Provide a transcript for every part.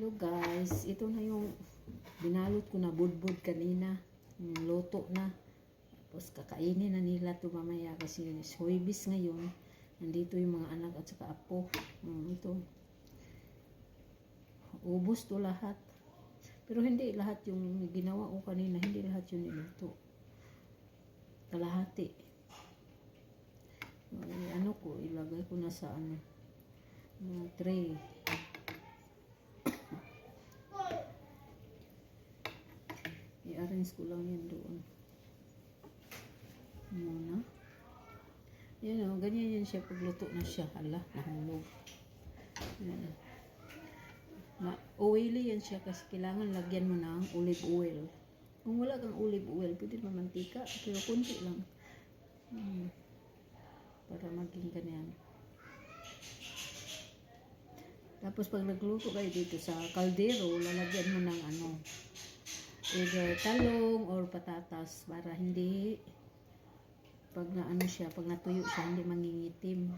Hello guys, ito na yung binalot ko na budbud kanina. Luto na. Tapos kakainin na nila to mamaya kasi soybis ngayon. Nandito yung mga anak at saka apo. Hmm, ito. Ubus to lahat. Pero hindi lahat yung ginawa ko kanina, hindi lahat yung niluto. Kalahati. Ano ko, ilagay ko na sa ano, tray. I-arrange ko lang yan doon. Muna. Yan o, ganyan yan siya pagluto na siya. Hala, nahulog. Yan. Ma oily yan siya kasi kailangan lagyan mo ng olive oil. Kung wala kang olive oil, pwede naman mantika, pero konti lang. Hmm. Para maging ganyan. Tapos pag nagluto kayo dito sa kaldero, lalagyan mo ng ano, either talong or patatas para hindi pag na ano siya, pag natuyo siya, hindi mangingitim.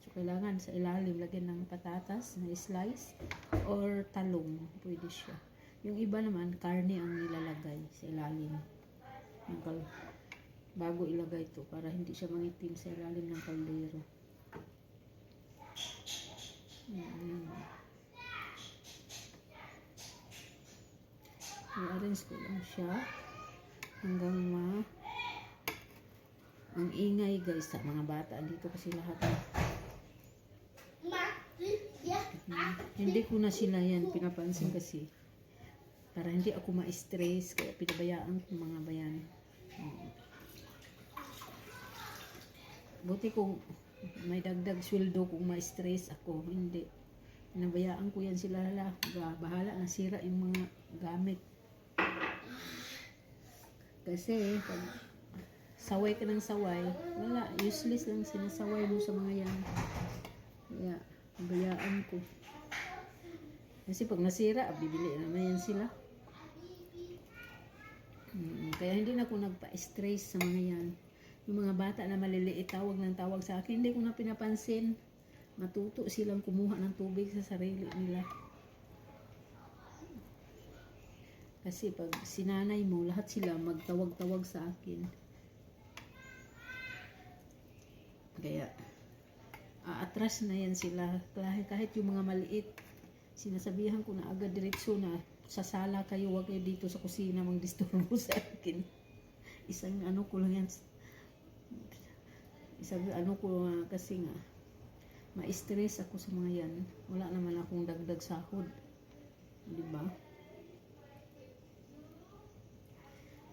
So, kailangan sa ilalim lagyan ng patatas na slice or talong. Pwede siya. Yung iba naman, karne ang nilalagay sa ilalim. Ng bago ilagay ito para hindi siya mangitim sa ilalim ng kaldero. Ayan. I-arrange ko lang siya. Hanggang ma ang ingay guys sa mga bata. Dito kasi lahat Hmm, hindi ko na sila yan pinapansin kasi. Para hindi ako ma-stress kaya pinabayaan ko mga bayan. Buti kung may dagdag sweldo kung ma-stress ako hindi. Pinabayaan ko yan sila Ba- bahala na sira yung mga gamit kasi pag saway ka ng saway, wala, useless lang sinasaway mo sa mga yan. Kaya, bayaan ko. Kasi pag nasira, bibili naman yan sila. Mm, kaya hindi na ako nagpa-stress sa mga yan. Yung mga bata na maliliit, tawag ng tawag sa akin, hindi ko na pinapansin. Matuto silang kumuha ng tubig sa sarili nila. Kasi pag sinanay mo, lahat sila magtawag-tawag sa akin. Kaya, aatras na yan sila. Kahit, kahit yung mga maliit, sinasabihan ko na agad diretso na sa sala kayo, wag kayo dito sa kusina mang disturbo sa akin. Isang ano ko lang yan. Isang ano ko nga kasi nga, ma-stress ako sa mga yan. Wala naman akong dagdag sahod. Di ba?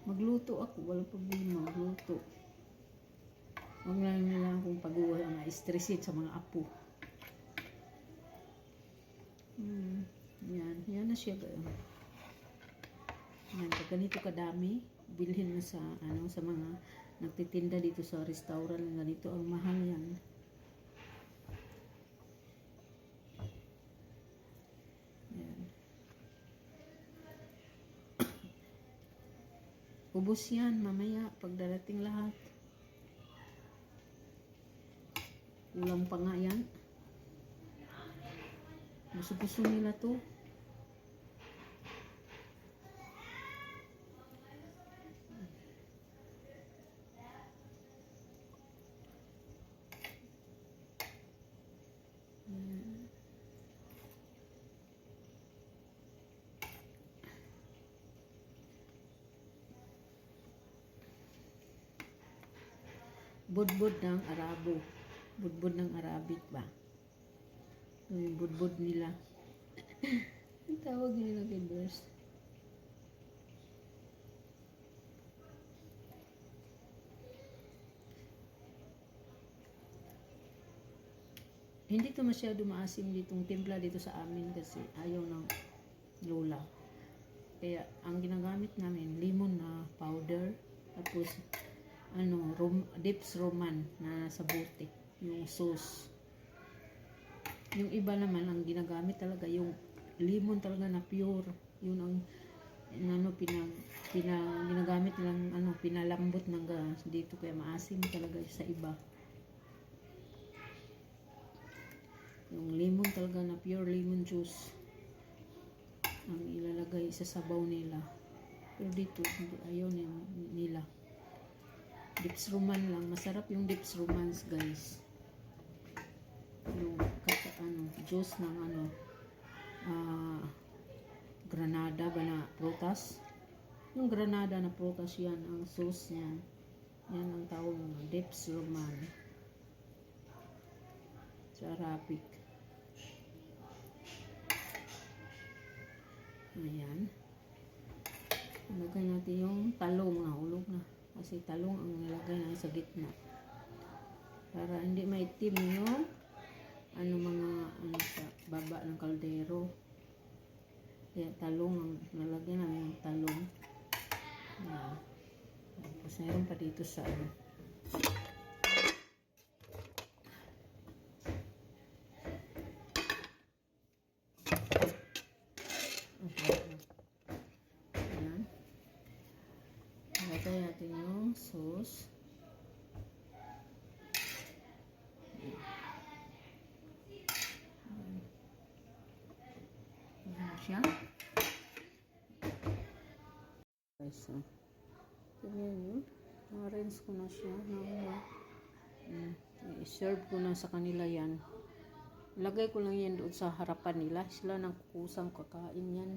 Magluto ako, walang problema, magluto. Huwag lang nila akong pag-uwa na stressit sa mga apo. Hmm, yan, yan na siya. Yan, pag ganito kadami, bilhin mo sa, ano, sa mga nagtitinda dito sa restaurant na ganito, ang mahal. Yan. Ubus yan mamaya pagdarating lahat. Kulang pa nga yan. Gusto-gusto nila to. Budbud ng Arabo. Budbud ng Arabic ba? Ito yung budbud nila. Ang tawag nila kay Burst. Hindi to masyado maasim ditong timpla dito sa amin kasi ayaw ng lola. Kaya ang ginagamit namin, lemon na powder, tapos ano, rom, dips roman na sa bote, yung sauce. Yung iba naman, ang ginagamit talaga, yung lemon talaga na pure. Yun ang ano, pinag, pinag, ginagamit nilang ano, pinalambot ng gas dito kaya maasim talaga sa iba. Yung lemon talaga na pure lemon juice. ilagay sa sabaw nila. Pero dito, ayaw ni- nila. Dips roman lang. Masarap yung dips romans, guys. Yung kata, ano, juice ng ano, ah, granada ba na prutas. Yung granada na prutas yan, ang sauce niyan. Yan ang tawag na dips roman. Sa Arabic. Ayan. Ilagay natin yung talong na hulog na. Kasi talong ang nilagay na sa gitna. Para hindi maitim yung ano mga ano sa baba ng kaldero. Kaya talong ang nalagyan namin yung talong. Ayan. Tapos mayroon pa dito sa ano. Ayan. Ilagay natin yung sauce. Ayan. Ayan siya. Guys, so. Tingnan nyo. Na-rinse ko na siya. Na, mm, i-serve ko na sa kanila yan. Ilagay ko lang yan doon sa harapan nila. Sila nang kukusang kakain yan.